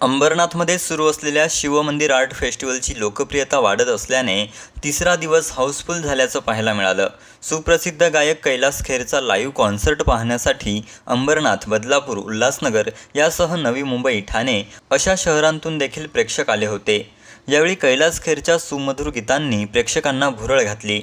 अंबरनाथमध्ये सुरू असलेल्या शिवमंदिर आर्ट फेस्टिवलची लोकप्रियता वाढत असल्याने तिसरा दिवस हाऊसफुल झाल्याचं पाहायला मिळालं. सुप्रसिद्ध गायक कैलास खेरचा लाईव्ह कॉन्सर्ट पाहण्यासाठी अंबरनाथ बदलापूर उल्हासनगर यासह नवी मुंबई ठाणे अशा शहरांतून देखील प्रेक्षक आले होते. यावेळी कैलास खेरच्या सुमधुर गीतांनी प्रेक्षकांना भुरळ घातली.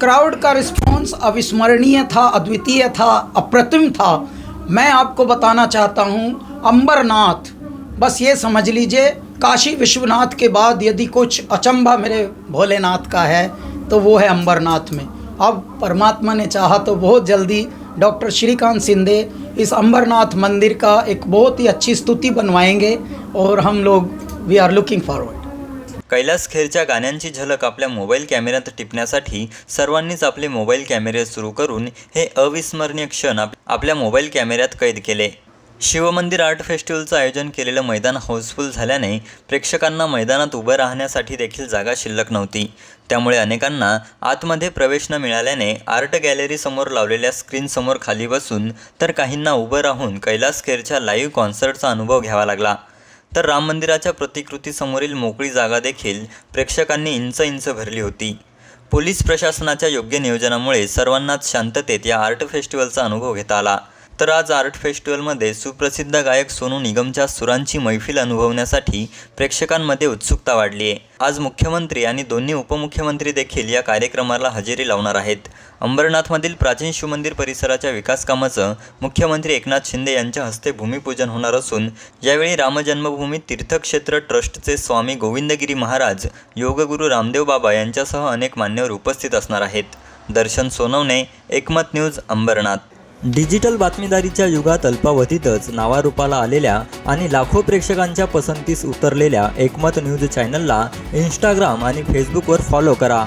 क्राउड का रिस्पॉन्स अविस्मरणीय था, अद्वितीय था, अप्रतिम था। मैं आपको बताना चाहता हूँ, अंबरनाथ। बस ये समझ लीजिए, काशी विश्वनाथ के बाद यदि कुछ अचंभा मेरे भोलेनाथ का है तो वो है अंबरनाथ में। अब परमात्मा ने चाहा तो बहुत जल्दी डॉक्टर श्रीकांत सिंधे इस अंबरनाथ मंदिर का एक बहुत ही अच्छी स्तुति बनवाएँगे और हम लोग we are looking forward Kailash खेरच्या गाण्यांची झलक आपल्या मोबाईल कॅमेऱ्यात टिपण्यासाठी सर्वांनीच आपले मोबाईल कॅमेरे सुरू करून हे अविस्मरणीय क्षण आप आपल्या मोबाईल कॅमेऱ्यात कैद केले. शिवमंदिर आर्ट फेस्टिवलचं आयोजन केलेलं मैदान हाऊसफुल झाल्याने प्रेक्षकांना मैदानात उभं राहण्यासाठी देखील जागा शिल्लक नव्हती. त्यामुळे अनेकांना आतमध्ये प्रवेश न मिळाल्याने आर्ट गॅलरीसमोर लावलेल्या स्क्रीनसमोर खाली बसून तर काहींना उभं राहून कैलास खेरच्या लाईव्ह कॉन्सर्टचा अनुभव घ्यावा लागला. तर राम मंदिराच्या प्रतिकृतीसमोरील मोकळी जागा देखील प्रेक्षकांनी इंच इंच भरली होती. पोलीस प्रशासनाच्या योग्य नियोजनामुळे सर्वांनाच शांततेत या आर्ट फेस्टिवलचा अनुभव घेता आला. तर आज आर्ट फेस्टिवलमध्ये सुप्रसिद्ध गायक सोनू निगमच्या सुरांची मैफिल अनुभवण्यासाठी प्रेक्षकांमध्ये उत्सुकता वाढली आहे आज मुख्यमंत्री आणि दोन्ही उपमुख्यमंत्री देखील या कार्यक्रमाला हजेरी लावणार आहेत. अंबरनाथमधील प्राचीन शिवमंदिर परिसराच्या विकास कामाचं मुख्यमंत्री एकनाथ शिंदे यांच्या हस्ते भूमिपूजन होणार असून यावेळी रामजन्मभूमी तीर्थक्षेत्र ट्रस्टचे स्वामी गोविंदगिरी महाराज योगगुरू रामदेव बाबा यांच्यासह अनेक मान्यवर उपस्थित असणार आहेत. दर्शन सोनवणे एकमत न्यूज अंबरनाथ. डिजिटल बातमीदारीच्या युगात अल्पावधीतच नावारूपाला आलेल्या आणि लाखो प्रेक्षकांच्या पसंतीस उतरलेल्या एकमत न्यूज चॅनलला इंस्टाग्राम आणि फेसबुकवर फॉलो करा.